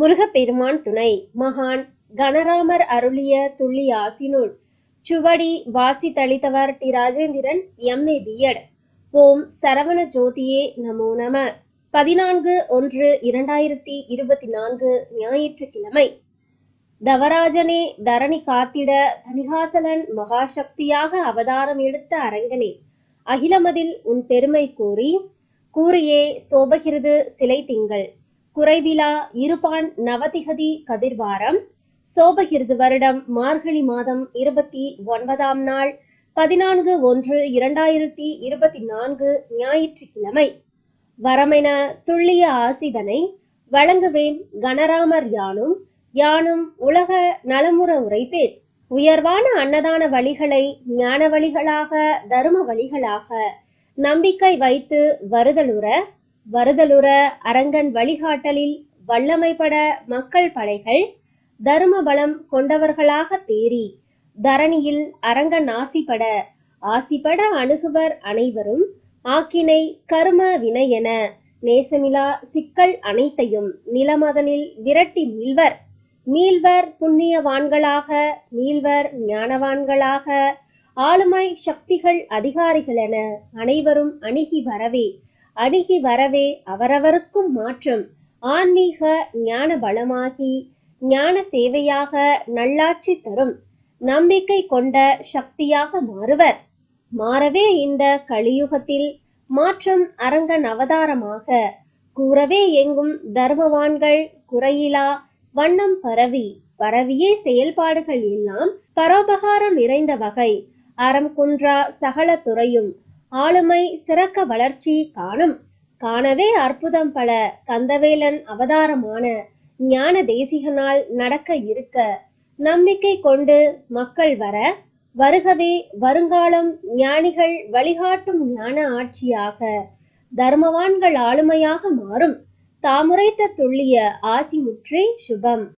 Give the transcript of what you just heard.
முருகப்பெருமான் துணை. மகான் கணராமர் அருளிய துள்ளி ஆசினுள். சுவடி வாசி தளித்தவர் டி. ராஜேந்திரன் எம்ஏ பிஎட் ஓம் சரவண ஜோதியே நமோ நம. பதினான்கு ஒன்று இரண்டாயிரத்தி இருபத்தி நான்கு ஞாயிற்றுக்கிழமை. தவராஜனே தரணி காத்திட தணிகாசலன் மகாசக்தியாக அவதாரம் எடுத்த அரங்கனே. அகிலமதில் உன் பெருமை கூறி கூறியே சோபகிருது சிலை திங்கள். குறைவிலா இருபான் நவதிகதி கதிர்வாரம். சோபகிருது வருடம் மார்கழி மாதம் இருபத்தி ஒன்பதாம் நாள் பதினான்கு ஒன்று இரண்டாயிரத்தி இருபத்தி நான்கு ஞாயிற்றுக்கிழமை. வரமென துள்ளிய ஆசிதனை வழங்குவேன் கணராமர் யானும் யானும் உலக நலமுற உரைப்பேன் உயர்வான அன்னதான வழிகளை ஞான வழிகளாக தரும வழிகளாக நம்பிக்கை வைத்து வருதலுற வருதலுற அரங்கன் வழிகாட்டலில் வல்லமைப்பட மக்கள் படைகள் தரும பலம் கொண்டவர்களாக தேறி தரணியில் அரங்கன் ஆசிபட ஆசிப்பட அணுகுவர் அனைவரும் ஆக்கினை கரும வினையென நேசமிலா சிக்கல் அனைத்தையும் நிலமதனில் விரட்டி மீள்வர். மீள்வர் புண்ணியவான்களாக மீள்வர் ஞானவான்களாக ஆளுமை சக்திகள் அதிகாரிகள் என அனைவரும் அணுகி வரவே அணுகி வரவே அவரவருக்கும் மாற்றம். ஆன்மீக ஞான பலமாகி ஞான சேவையாக நல்லாட்சி தரும். நம்பிக்கை கொண்ட சக்தியாக மாறுவர். மாறவே இந்த கலியுகத்தில் மாற்றம் அரங்கன் அவதாரமாக. கூறவே எங்கும் தர்மவான்கள் குறையிலா வண்ணம் பரவி. பரவியே செயல்பாடுகள் எல்லாம் பரோபகாரம் நிறைந்த வகை. அறம் குன்றா சகல துறையும் ஆளுமை சிறக்க வளர்ச்சி காணும். காணவே அற்புதம் பல. கந்தவேலன் அவதாரமான. ஞான தேசிகனால் நடக்க இருக்க. நம்பிக்கை கொண்டு மக்கள் வர. வருகவே வருங்காலம் ஞானிகள் வழிகாட்டும் ஞான ஆட்சியாக. தர்மவான்கள் ஆளுமையாக மாறும். தாமுரைத்த துள்ளிய ஆசிமுற்றே சுபம்.